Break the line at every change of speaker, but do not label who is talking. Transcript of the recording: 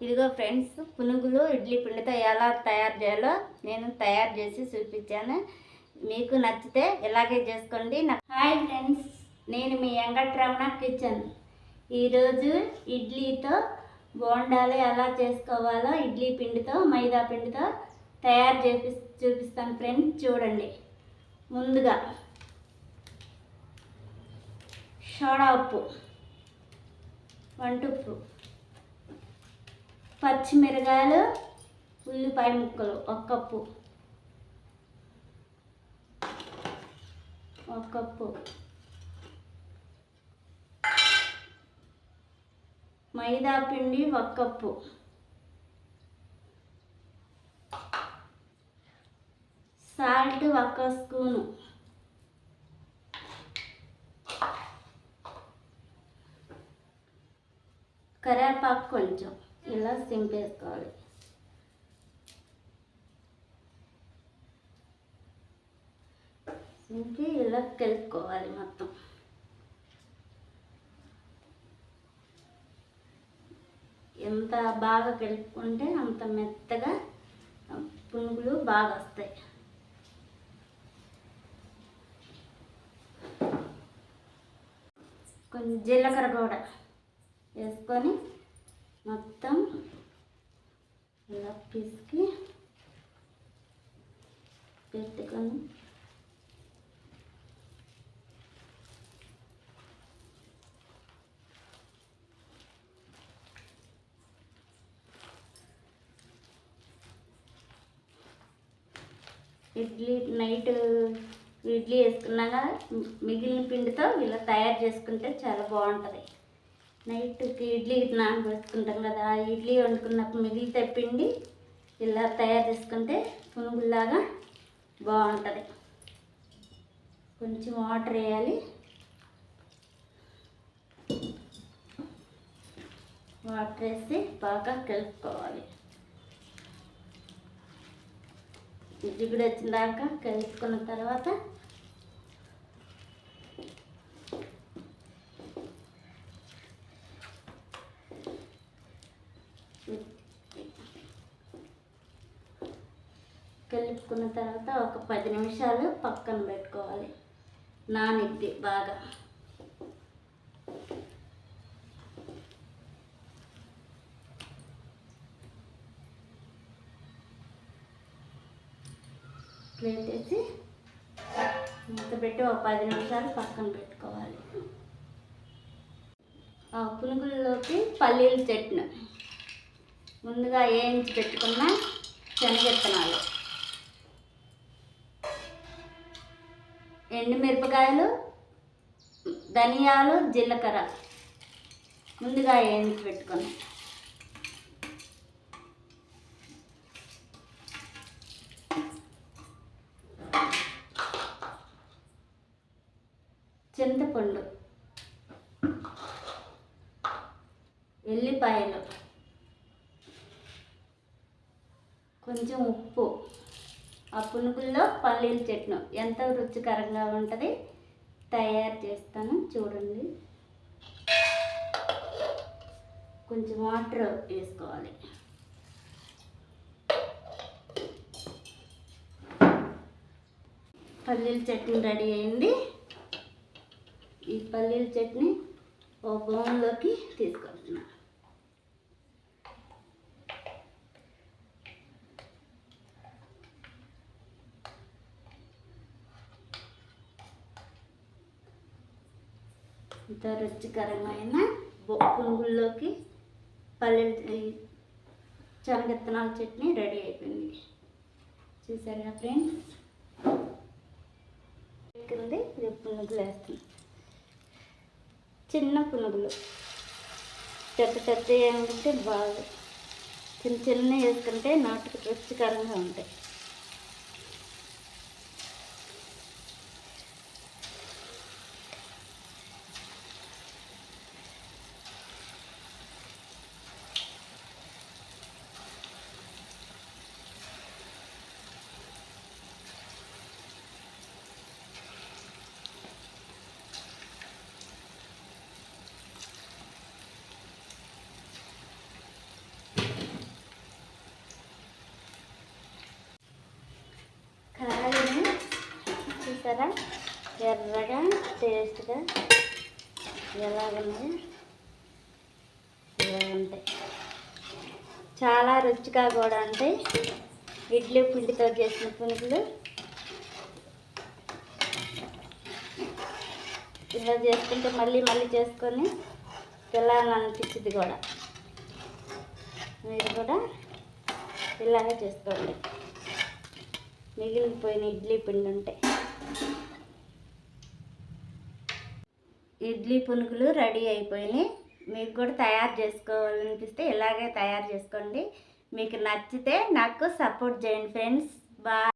ఇదిగో ఫ్రెండ్స్ పునుగులు ఇడ్లీ పిండితో ఎలా తయారు చేయాలో నేను తయారు చేసి చూపించాను. మీకు నచ్చితే ఇలాగే చేసుకోండి. నా- హాయ్ ఫ్రెండ్స్ నేను మీ వెంకట్రమణ కిచెన్. ఈరోజు ఇడ్లీతో బోండాలు ఎలా చేసుకోవాలో ఇడ్లీ పిండితో మైదా పిండితో తయారు చేపి చూపిస్తాను ఫ్రెండ్స్ చూడండి. ముందుగా సోడా ఉప్పు వంటుప్పు పచ్చిమిరకాయలు ఉల్లిపాయ ముక్కలు ఒక కప్పు. ఒక కప్పు. మైదా పిండి ఒక కప్పు. సాల్ట్ ఒక స్పూను. కరేపాకు కొంచెం. ఇలా సింపేసుకోవాలి సింపి ఇలా కలుపుకోవాలి మొత్తం. ఎంత బాగా కలుపుకుంటే అంత మెత్తగా పునుగులు బాగా వస్తాయి. కొంచెం జీలకర్ర కూడా వేసుకొని మొత్తం ఇలా పిసికి పెట్టుకొని ఇడ్లీ నైట్ ఇడ్లీ వేసుకున్నాక మిగిలిన పిండితో ఇలా తయారు చేసుకుంటే చాలా బాగుంటుంది. నైట్కి ఇడ్లీ నానబెట్టుకుంటాం కదా ఆ ఇడ్లీ వండుకున్నప్పుడు మిగిలితే పిండి ఇలా తయారు చేసుకుంటే పునుగుల్లాగా బాగుంటుంది. కొంచెం వాటర్ వేయాలి. వాటర్ వేసి బాగా కలుపుకోవాలి. కూడా వచ్చిన దాకా కలుపుకున్న తర్వాత కలుపుకున్న తర్వాత ఒక పది నిమిషాలు పక్కన పెట్టుకోవాలి. నానిద్ది బాగా. ప్లేట్ వేసి మూత పెట్టి ఒక పది నిమిషాలు పక్కన పెట్టుకోవాలి. ఆ పునుగుల్లోకి పల్లీల చట్నీ. ముందుగా వేయించి పెట్టుకున్న శనగెత్తనాలు ఎండుమిరపకాయలు ధనియాలు జీలకర్ర. ముందుగా వేయించి పెట్టుకున్నాం చింతపండు ఎల్లిపాయలు కొంచెం ఉప్పు ఆ పునుగుల్లో పల్లీల చట్నీ ఎంత రుచికరంగా ఉంటుంది? తయారు చేస్తాను చూడండి. కొంచెం వాటర్ వేసుకోవాలి. పల్లీల చట్నీ రెడీ అయింది. ఈ పల్లీల చట్నీ ఓ బౌన్లోకి తీసుకొస్తున్నాను. ఇంత రుచికరమైన పునుగుల్లోకి పల్లీల ఈ చట్నీ రెడీ అయిపోయింది. చూసారా ఫ్రెండ్స్? కింది ఇది పునుగులు వేస్తుంది చిన్న పునుగులు. చెత్త చెత్త ఏమిటంటే బాగా చిన్న చిన్న వేసుకుంటే నాటుకు రుచికరంగా ఉంటాయి. చూసారా ఎర్రగా టేస్ట్గా ఎలాగుంది ఇలా ఉంటాయి. చాలా రుచిగా కూడా ఉంటాయి. ఇడ్లీ పిండితో చేసిన పునుకులు ఇలా చేసుకుంటే మళ్ళీ మళ్ళీ చేసుకొని తినాలనిపించింది కూడా. మీరు కూడా ఇలాగే చేసుకోండి. మిగిలిపోయిన ఇడ్లీ పిండి ఉంటే. ఇడ్లీ పునుగులు రెడీ అయిపోయినాయి. మీకు కూడా తయారు చేసుకోవాలనిపిస్తే ఇలాగే తయారు చేసుకోండి. మీకు నచ్చితే నాకు సపోర్ట్ చేయండి ఫ్రెండ్స్. బాయ్.